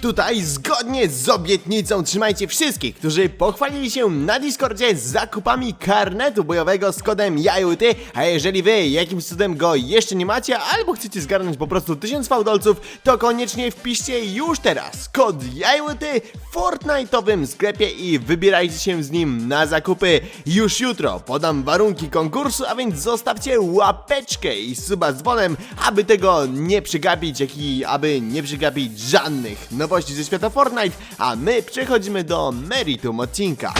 Tutaj zgodnie z obietnicą trzymajcie wszystkich, którzy pochwalili się na Discordzie z zakupami karnetu bojowego z kodem JAJUTY, a jeżeli wy jakimś cudem go jeszcze nie macie, albo chcecie zgarnąć po prostu 1000 fałdolców, to koniecznie wpiszcie już teraz kod JAJUTY w Fortnite'owym sklepie i wybierajcie się z nim na zakupy. Już jutro podam warunki konkursu, a więc zostawcie łapeczkę i suba z dzwonem, aby tego nie przegapić, jak i aby nie przegapić żadnych nowości ze świata Fortnite, a my przechodzimy do meritum odcinka.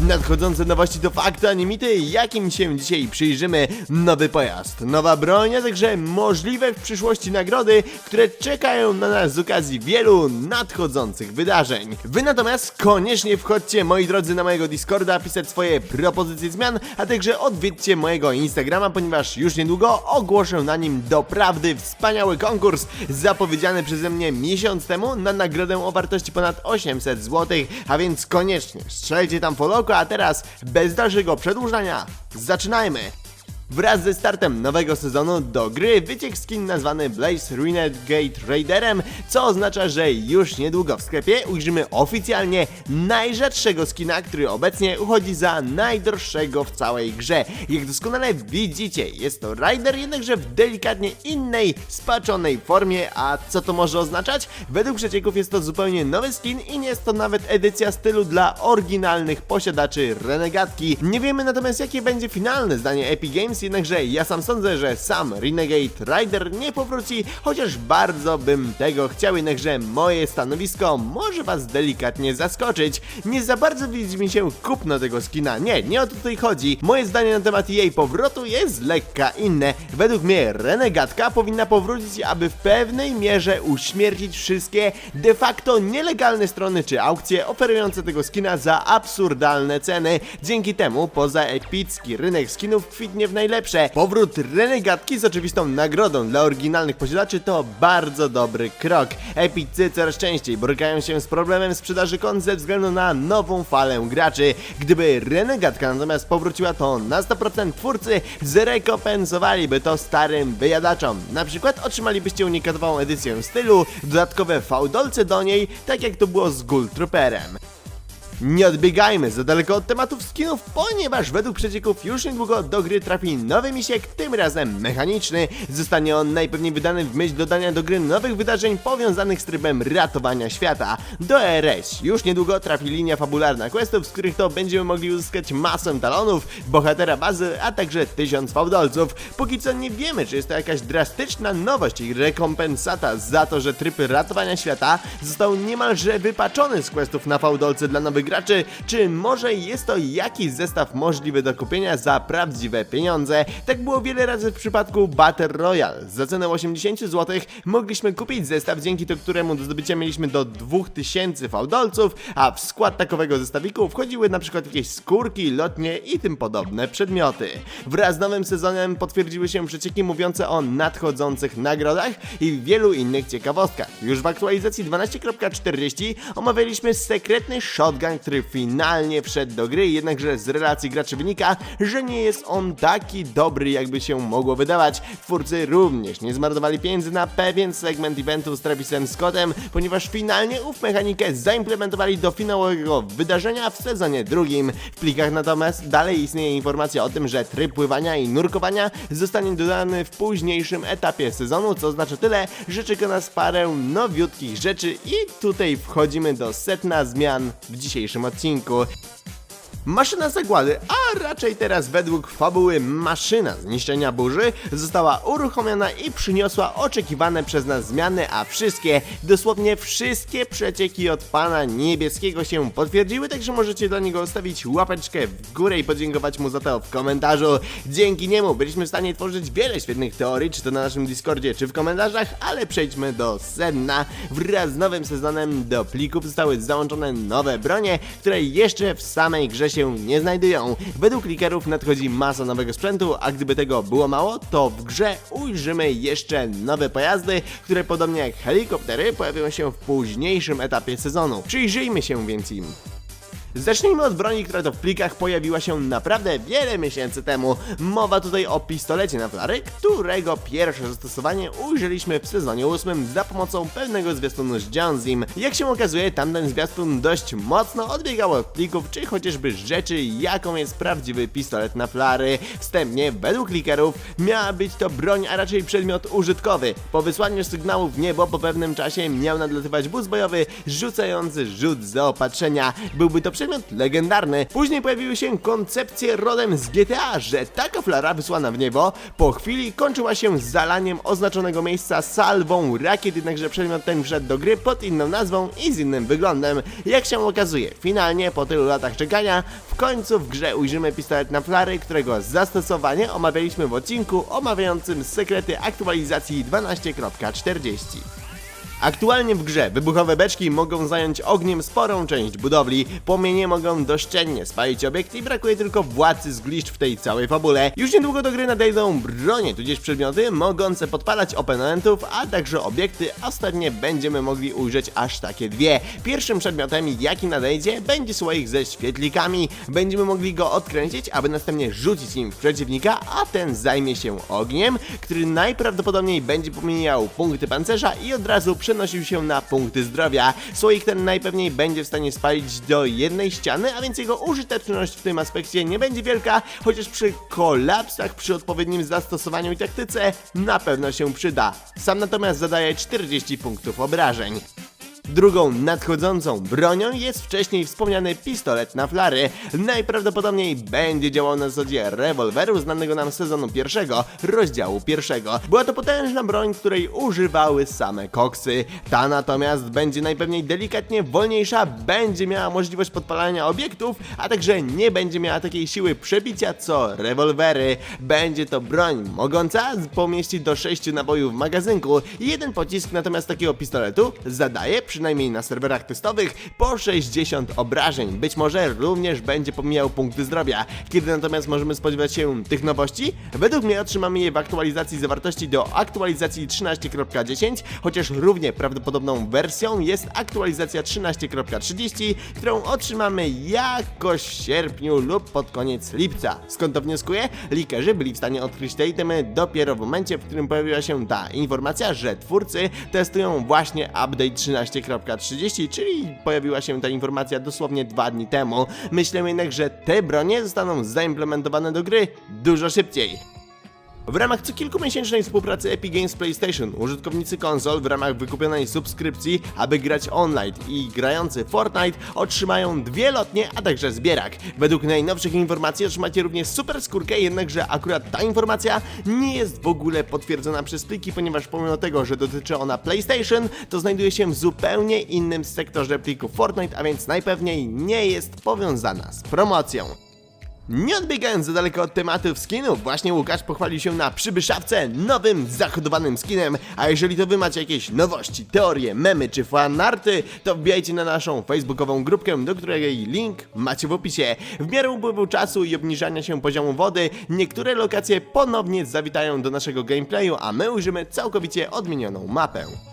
Nadchodzące nowości to fakty, a nie mity, jakim się dzisiaj przyjrzymy. Nowy pojazd, nowa broń, a także możliwe w przyszłości nagrody, które czekają na nas z okazji wielu nadchodzących wydarzeń. Wy natomiast koniecznie wchodźcie, moi drodzy, na mojego Discorda, pisać swoje propozycje zmian, a także odwiedźcie mojego Instagrama, ponieważ już niedługo ogłoszę na nim doprawdy wspaniały konkurs zapowiedziany przeze mnie miesiąc temu na nagrodę o wartości ponad 800 zł, a więc koniecznie strzelcie tam followka, a teraz bez dalszego przedłużania zaczynajmy! Wraz ze startem nowego sezonu do gry wyciekł skin nazwany Blaze Renegade Raiderem, co oznacza, że już niedługo w sklepie ujrzymy oficjalnie najrzadszego skina, który obecnie uchodzi za najdroższego w całej grze. Jak doskonale widzicie, jest to Raider, jednakże w delikatnie innej, spaczonej formie, a co to może oznaczać? Według przecieków jest to zupełnie nowy skin i nie jest to nawet edycja stylu dla oryginalnych posiadaczy Renegatki. Nie wiemy natomiast jakie będzie finalne zdanie Epic Games, jednakże ja sam sądzę, że sam Renegade Rider nie powróci, chociaż bardzo bym tego chciał, jednakże moje stanowisko może was delikatnie zaskoczyć. Nie za bardzo widzi mi się kupno tego skina, nie, nie o to tutaj chodzi. Moje zdanie na temat jej powrotu jest lekka inne. Według mnie Renegatka powinna powrócić, aby w pewnej mierze uśmiercić wszystkie de facto nielegalne strony czy aukcje oferujące tego skina za absurdalne ceny. Dzięki temu poza epicki rynek skinów kwitnie w najlepsze. Powrót Renegatki z oczywistą nagrodą dla oryginalnych posiadaczy to bardzo dobry krok. Epicy coraz częściej borykają się z problemem sprzedaży kont ze względu na nową falę graczy. Gdyby Renegatka natomiast powróciła, to na 100% twórcy zrekompensowaliby to starym wyjadaczom. Na przykład otrzymalibyście unikatową edycję stylu, dodatkowe fałdolce do niej, tak jak to było z Ghoul Trooperem. Nie odbiegajmy za daleko od tematów skinów, ponieważ według przecieków już niedługo do gry trafi nowy misiek, tym razem mechaniczny. Zostanie on najpewniej wydany w myśl dodania do gry nowych wydarzeń powiązanych z trybem ratowania świata. Do RS już niedługo trafi linia fabularna questów, z których to będziemy mogli uzyskać masę talonów, bohatera bazy, a także tysiąc fałdolców. Póki co nie wiemy, czy jest to jakaś drastyczna nowość i rekompensata za to, że tryb ratowania świata został niemalże wypaczony z questów na fałdolce dla nowych graczy, czy może jest to jakiś zestaw możliwy do kupienia za prawdziwe pieniądze. Tak było wiele razy w przypadku Battle Royale. Za cenę 80 zł mogliśmy kupić zestaw, dzięki to któremu do zdobycia mieliśmy do 2000 fałdolców, a w skład takowego zestawiku wchodziły na przykład jakieś skórki, lotnie i tym podobne przedmioty. Wraz z nowym sezonem potwierdziły się przecieki mówiące o nadchodzących nagrodach i wielu innych ciekawostkach. Już w aktualizacji 12.40 omawialiśmy sekretny shotgun, który finalnie wszedł do gry, jednakże z relacji graczy wynika, że nie jest on taki dobry, jakby się mogło wydawać. Twórcy również nie zmarnowali pieniędzy na pewien segment eventu z Travisem Scottem, ponieważ finalnie ów mechanikę zaimplementowali do finałowego wydarzenia w sezonie drugim. W plikach natomiast dalej istnieje informacja o tym, że tryb pływania i nurkowania zostanie dodany w późniejszym etapie sezonu, co oznacza tyle, że czeka nas parę nowiutkich rzeczy i tutaj wchodzimy do setna zmian w dzisiejszym odcinku. Maszyna zagłady, a raczej teraz według fabuły maszyna zniszczenia burzy, została uruchomiona i przyniosła oczekiwane przez nas zmiany, a wszystkie, dosłownie wszystkie przecieki od pana niebieskiego się potwierdziły, także możecie dla niego zostawić łapeczkę w górę i podziękować mu za to w komentarzu. Dzięki niemu byliśmy w stanie tworzyć wiele świetnych teorii, czy to na naszym Discordzie, czy w komentarzach, ale przejdźmy do sedna. Wraz z nowym sezonem do plików zostały załączone nowe bronie, które jeszcze w samej grze się nie znajdują. Według klikerów nadchodzi masa nowego sprzętu, a gdyby tego było mało, to w grze ujrzymy jeszcze nowe pojazdy, które podobnie jak helikoptery pojawią się w późniejszym etapie sezonu. Przyjrzyjmy się więc im. Zacznijmy od broni, która to w plikach pojawiła się naprawdę wiele miesięcy temu. Mowa tutaj o pistolecie na flary, którego pierwsze zastosowanie ujrzeliśmy w sezonie 8 za pomocą pewnego zwiastunu z Johnzim. Jak się okazuje, tamten zwiastun dość mocno odbiegał od plików, czy chociażby rzeczy, jaką jest prawdziwy pistolet na flary. Wstępnie, według klikerów, miała być to broń, a raczej przedmiot użytkowy. Po wysłaniu sygnału w niebo po pewnym czasie miał nadlatywać bus bojowy, rzucający rzut zaopatrzenia. Byłby to przedmiot legendarny. Później pojawiły się koncepcje rodem z GTA, że taka flara wysłana w niebo po chwili kończyła się zalaniem oznaczonego miejsca salwą rakiet, jednakże przedmiot ten wszedł do gry pod inną nazwą i z innym wyglądem. Jak się okazuje, finalnie po tylu latach czekania, w końcu w grze ujrzymy pistolet na flary, którego zastosowanie omawialiśmy w odcinku omawiającym sekrety aktualizacji 12.40. Aktualnie w grze wybuchowe beczki mogą zająć ogniem sporą część budowli, płomienie mogą doszczelnie spalić obiekt i brakuje tylko władcy zgliszcz w tej całej fabule. Już niedługo do gry nadejdą bronie, tudzież przedmioty mogące podpalać oponentów, a także obiekty, ostatnie będziemy mogli ujrzeć aż takie dwie. Pierwszym przedmiotem, jaki nadejdzie, będzie słoik ze świetlikami. Będziemy mogli go odkręcić, aby następnie rzucić nim w przeciwnika, a ten zajmie się ogniem, który najprawdopodobniej będzie pomijał punkty pancerza i od razu przenosił się na punkty zdrowia. Słoik ten najpewniej będzie w stanie spalić do jednej ściany, a więc jego użyteczność w tym aspekcie nie będzie wielka, chociaż przy kolapsach, przy odpowiednim zastosowaniu i taktyce na pewno się przyda. Sam natomiast zadaje 40 punktów obrażeń. Drugą nadchodzącą bronią jest wcześniej wspomniany pistolet na flary. Najprawdopodobniej będzie działał na zasadzie rewolweru znanego nam z sezonu pierwszego, rozdziału pierwszego. Była to potężna broń, której używały same koksy. Ta natomiast będzie najpewniej delikatnie wolniejsza, będzie miała możliwość podpalania obiektów, a także nie będzie miała takiej siły przebicia co rewolwery. Będzie to broń mogąca pomieścić do 6 nabojów w magazynku. Jeden pocisk natomiast takiego pistoletu zadaje przynajmniej na serwerach testowych, po 60 obrażeń. Być może również będzie pomijał punkty zdrowia. Kiedy natomiast możemy spodziewać się tych nowości? Według mnie otrzymamy je w aktualizacji zawartości do aktualizacji 13.10, chociaż równie prawdopodobną wersją jest aktualizacja 13.30, którą otrzymamy jakoś w sierpniu lub pod koniec lipca. Skąd to wnioskuję? Likerzy byli w stanie odkryć te itemy dopiero w momencie, w którym pojawiła się ta informacja, że twórcy testują właśnie update 13.30, czyli pojawiła się ta informacja dosłownie dwa dni temu. Myślę jednak, że te bronie zostaną zaimplementowane do gry dużo szybciej. W ramach co kilkumiesięcznej współpracy Epic Games PlayStation użytkownicy konsol w ramach wykupionej subskrypcji, aby grać online i grający Fortnite otrzymają dwie lotnie, a także zbierak. Według najnowszych informacji otrzymacie również super skórkę, jednakże akurat ta informacja nie jest w ogóle potwierdzona przez pliki, ponieważ pomimo tego, że dotyczy ona PlayStation, to znajduje się w zupełnie innym sektorze plików Fortnite, a więc najpewniej nie jest powiązana z promocją. Nie odbiegając za daleko od tematów skinów, właśnie Łukasz pochwalił się na przybyszawce nowym, zakodowanym skinem, a jeżeli to wy macie jakieś nowości, teorie, memy czy fanarty, to wbijajcie na naszą facebookową grupkę, do której link macie w opisie. W miarę upływu czasu i obniżania się poziomu wody, niektóre lokacje ponownie zawitają do naszego gameplayu, a my ujrzymy całkowicie odmienioną mapę.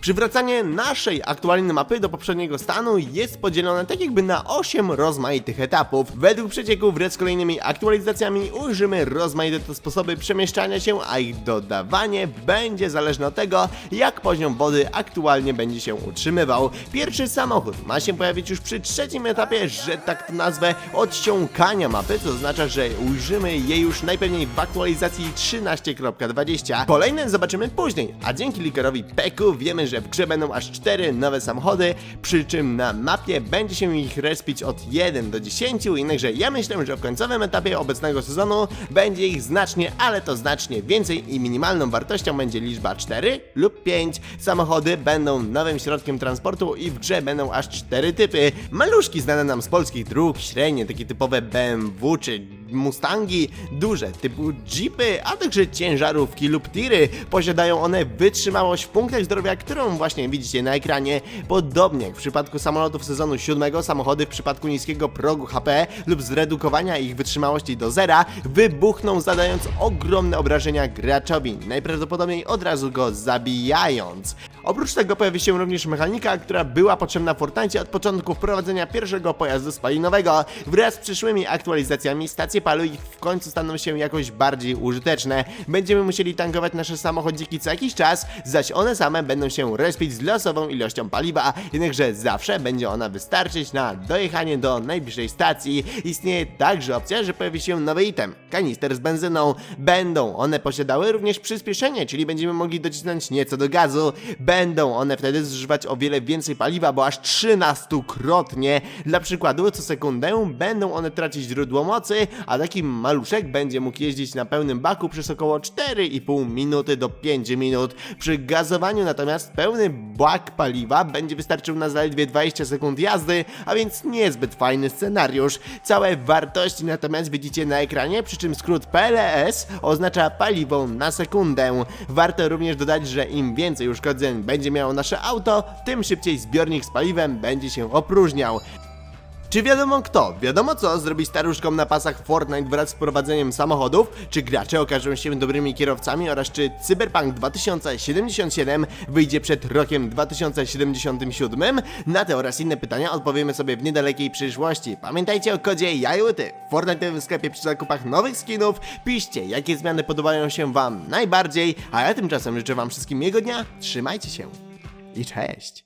Przywracanie naszej aktualnej mapy do poprzedniego stanu jest podzielone tak jakby na 8 rozmaitych etapów. Według przecieków wraz z kolejnymi aktualizacjami ujrzymy rozmaite sposoby przemieszczania się, a ich dodawanie będzie zależne od tego, jak poziom wody aktualnie będzie się utrzymywał. Pierwszy samochód ma się pojawić już przy trzecim etapie, że tak to nazwę, odciąkania mapy, co oznacza, że ujrzymy je już najpewniej w aktualizacji 13.20. Kolejne zobaczymy później, a dzięki likerowi Peku wiemy, że w grze będą aż 4 nowe samochody, przy czym na mapie będzie się ich respić od 1 do 10, jednakże ja myślę, że w końcowym etapie obecnego sezonu będzie ich znacznie, ale to znacznie więcej i minimalną wartością będzie liczba 4 lub 5. Samochody będą nowym środkiem transportu i w grze będą aż 4 typy. Maluszki znane nam z polskich dróg, średnie, takie typowe BMW czy Mustangi, duże typu Jeepy, a także ciężarówki lub tiry. Posiadają one wytrzymałość w punktach zdrowia, którą właśnie widzicie na ekranie. Podobnie jak w przypadku samolotów sezonu 7, samochody w przypadku niskiego progu HP lub zredukowania ich wytrzymałości do zera wybuchną zadając ogromne obrażenia graczowi, najprawdopodobniej od razu go zabijając. Oprócz tego pojawi się również mechanika, która była potrzebna w Fortnite od początku wprowadzenia pierwszego pojazdu spalinowego. Wraz z przyszłymi aktualizacjami stacje paliw w końcu staną się jakoś bardziej użyteczne. Będziemy musieli tankować nasze samochodziki co jakiś czas, zaś one same będą się respić z losową ilością paliwa, jednakże zawsze będzie ona wystarczyć na dojechanie do najbliższej stacji. Istnieje także opcja, że pojawi się nowy item, kanister z benzyną. Będą one posiadały również przyspieszenie, czyli będziemy mogli docisnąć nieco do gazu. Będą one wtedy zużywać o wiele więcej paliwa, bo aż 13-krotnie. Dla przykładu, co sekundę będą one tracić źródło mocy, a taki maluszek będzie mógł jeździć na pełnym baku przez około 4,5 minuty do 5 minut. Przy gazowaniu natomiast pełny bak paliwa będzie wystarczył na zaledwie 20 sekund jazdy, a więc niezbyt fajny scenariusz. Całe wartości natomiast widzicie na ekranie, przy czym skrót PLS oznacza paliwo na sekundę. Warto również dodać, że im więcej uszkodzeń będzie miało nasze auto, tym szybciej zbiornik z paliwem będzie się opróżniał. Czy wiadomo kto, wiadomo co zrobi staruszkom na pasach Fortnite wraz z wprowadzeniem samochodów? Czy gracze okażą się dobrymi kierowcami oraz czy Cyberpunk 2077 wyjdzie przed rokiem 2077? Na te oraz inne pytania odpowiemy sobie w niedalekiej przyszłości. Pamiętajcie o kodzie JAJUTY w Fortnite'owym sklepie przy zakupach nowych skinów. Piszcie, jakie zmiany podobają się Wam najbardziej, a ja tymczasem życzę Wam wszystkim miłego dnia, trzymajcie się i cześć!